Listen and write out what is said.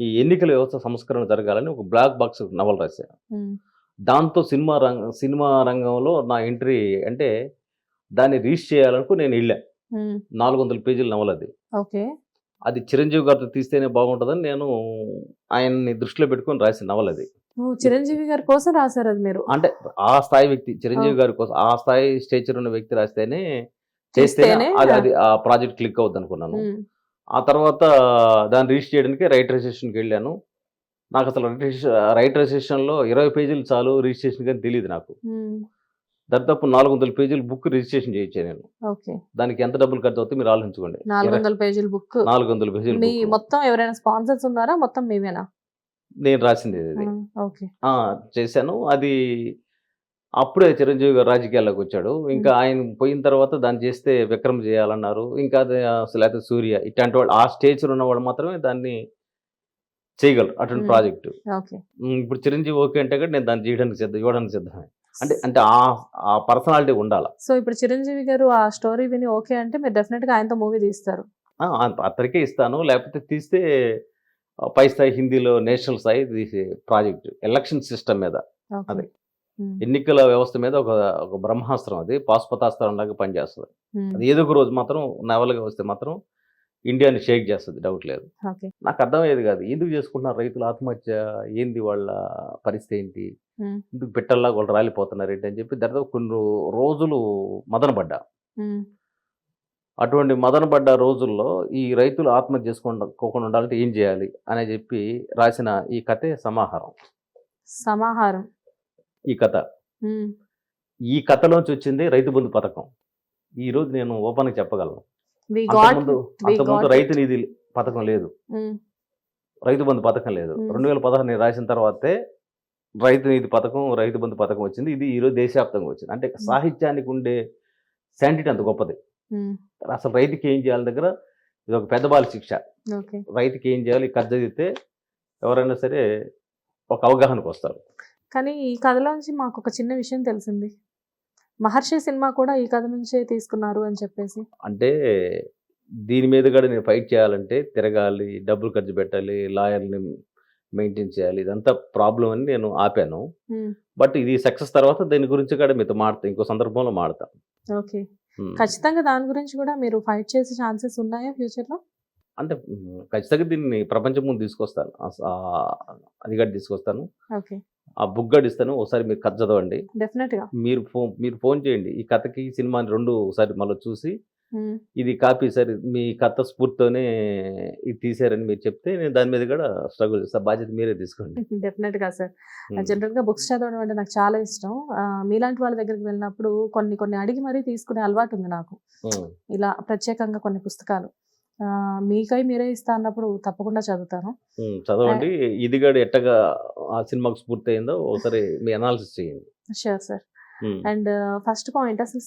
ఈ ఎన్నికల వ్యవస్థ సంస్కరణ జరగాలని ఒక బ్లాక్ బాక్స్ నవల రాశాను దాంతో సినిమా రంగ సినిమా రంగంలో నా ఎంట్రీ అంటే దాన్ని రీచ్ చేయాలనుకో నేను వెళ్ళా. నాలుగు వందల పేజీల నవల అది. ఓకే. అది చిరంజీవి గారితో తీస్తేనే బాగుంటుందని నేను ఆయన్ని దృష్టిలో పెట్టుకొని రాసిన నవల అది. చిరంజీవి గారి కోసం రాశారు అది మీరు? అంటే ఆ స్థాయి వ్యక్తి చిరంజీవి గారి కోసం ఆ స్థాయి స్టేచర్ ఉన్న వ్యక్తి రాస్తేనే చేస్తేనే అది అది ఆ ప్రాజెక్ట్ క్లిక్ అవుద్ది అనుకున్నాను. ఆ తర్వాత దాన్ని రీచ్ చేయడానికి రైటరైజేషన్కి వెళ్ళాను. నాకు అసలు రైటరైజేషన్లో ఇరవై పేజీలు చాలు రిజిస్ట్రేషన్ కానీ తెలియదు నాకు. దాదాపు నాలుగు వందల పేజీలు బుక్ రిజిస్ట్రేషన్ చేయించాను నేను. ఓకే. దానికి ఎంత డబ్బులు ఖర్చు అవుతుంది మీరు ఆలోచించుకోండి. నాలుగు వందల పేజీల బుక్. నాలుగు వందల పేజీలు. మొత్తం ఎవరైనా స్పాన్సర్స్ ఉన్నారా? మొత్తం మీవేనా నేను రాసింది ఇది చేశాను. అది అప్పుడే చిరంజీవి గారు రాజకీయాల్లోకి వచ్చాడు. ఇంకా ఆయన పోయిన తర్వాత దాన్ని చేస్తే విక్రమ్ చేయాలన్నారు. ఇంకా అయితే సూర్య ఇట్లాంటి వాళ్ళు ఆ స్టేజ్ ఉన్న వాళ్ళు మాత్రమే దాన్ని చేయగలరు అటువంటి. ప్రాజెక్ట్. ఇప్పుడు చిరంజీవి ఓకే అంటే కూడా నేను దాన్ని చేయడానికి సిద్ధం ఇవ్వడానికి సిద్ధమే. అంటే అంటే ఆ ఆ పర్సనాలిటీ ఉండాలి. సో ఇప్పుడు చిరంజీవి గారు ఆ స్టోరీ విని ఓకే అంటే మీరు డెఫినెట్గా ఆయనతో మూవీ తీస్తారు. అతనికే ఇస్తాను. లేకపోతే తీస్తే పై స్థాయి హిందీలో నేషనల్ స్థాయి తీసే ప్రాజెక్ట్ ఎలక్షన్ సిస్టమ్ మీద. అదే. ఎన్నికల వ్యవస్థ మీద ఒక ఒక బ్రహ్మాస్త్రం అది. పాశుపతాస్త్రం లాగా పనిచేస్తుంది. అది ఏదో ఒక రోజు మాత్రం నవలగా వస్తే మాత్రం ఇండియాని షేక్ చేస్తుంది. డౌట్ లేదు. నాకు అర్థమయ్యేది కాదు. ఎందుకు చేసుకుంటున్నారు రైతులు ఆత్మహత్య? ఏంది వాళ్ళ పరిస్థితి ఏంటి? ఎందుకు పెట్టల్లా వాళ్ళు రాలిపోతున్నారు ఏంటి అని చెప్పి దాదాపు కొన్ని రోజులు మదన పడ్డా. ఉమ్, అటువంటి మదన పడ్డ రోజుల్లో ఈ రైతులు ఆత్మహత్య చేసుకోకుండా ఉండాలంటే ఏం చేయాలి? అని చెప్పి రాసిన ఈ కథే సమాహారం. సమాహారం. ఈ కథ. ఈ కథలోంచి వచ్చింది రైతు బంధు పథకం. ఈ రోజు నేను ఓపెన్గా చెప్పగలను. అంతకుముందు రైతు నిధి పథకం లేదు. రైతు బంధు పథకం లేదు. రెండు వేల పదహారు నేను రాసిన తర్వాతే రైతు నిధి పథకం రైతు బంధు పథకం వచ్చింది. ఇది ఈరోజు దేశవ్యాప్తంగా వచ్చింది. అంటే సాహిత్యానికి ఉండే శాంటిటీ అంత గొప్పది. అసలు రైతుకి ఏం చేయాలి దగ్గర? ఇది ఒక పెద్దబాల శిక్ష. రైతుకి ఏం చేయాలి? కథ చదివితే ఎవరైనా సరే ఒక అవగాహనకు వస్తారు కానీ ఈ కథలోంచి మాకు ఒక చిన్న విషయం తెలిసింది. మహర్షి సినిమా కూడా ఈ కథ నుంచే తీసుకున్నారు అని చెప్పేసి. అంటే దీని మీద కూడా నేను ఫైట్ చేయాలంటే తిరగాలి డబ్బులు ఖర్చు పెట్టాలి లాయర్ని మెయింటైన్ చేయాలి ఇదంతా ప్రాబ్లం అని నేను ఆపాను. బట్ ఇది సక్సెస్ తర్వాత దీని గురించి కూడా మీతో మాడతా ఇంకో సందర్భంలో మాడతా. ఓకే. ఖచ్చితంగా దాని గురించి కూడా మీరు ఫైట్ చేసే ఛాన్సెస్ ఉన్నాయా ఫ్యూచర్లో అంటే ఖచ్చితంగా దీన్ని ప్రపంచం ముందు తీసుకొస్తాను. అది కూడా తీసుకొస్తాను. ఓకే. ఆ బుక్ కూడా ఇస్తాను ఒకసారి మీరు కథ చదవండి. డెఫినెట్గా. మీరు ఫోన్ మీరు ఫోన్ చేయండి. ఈ కథకి సినిమాని రెండు ఒకసారి మళ్ళీ చూసి ఉమ్, ఇది కాపీ సార్ మీ కథ స్ఫూర్తితోనే ఇది తీసారని మీరు చెప్తే నేను దాని మీద కూడా స్ట్రగుల్ చేస్తాను బాధ్యత మీరే తీసుకోండి. డెఫినెట్గా సార్. జనరల్గా బుక్స్ చదవడం అంటే నాకు చాలా ఇష్టం. మీలాంటి వాళ్ళ దగ్గరికి వెళ్ళినప్పుడు కొన్ని కొన్ని అడిగి మరీ తీసుకునే అలవాటు ఉంది నాకు. ఉమ్. ఇలా ప్రత్యేకంగా కొన్ని పుస్తకాలు. మీకై మీరే ఇస్తా అన్నప్పుడు తప్పకుండా చదువుతాను. చదవండి. ఇది కూడా ఎట్టగా ఆ సినిమాకు స్ఫూర్తి అయిందో ఒకసారి మీ అనాలిసిస్ చేయండి. Sure sir. And first point అసలు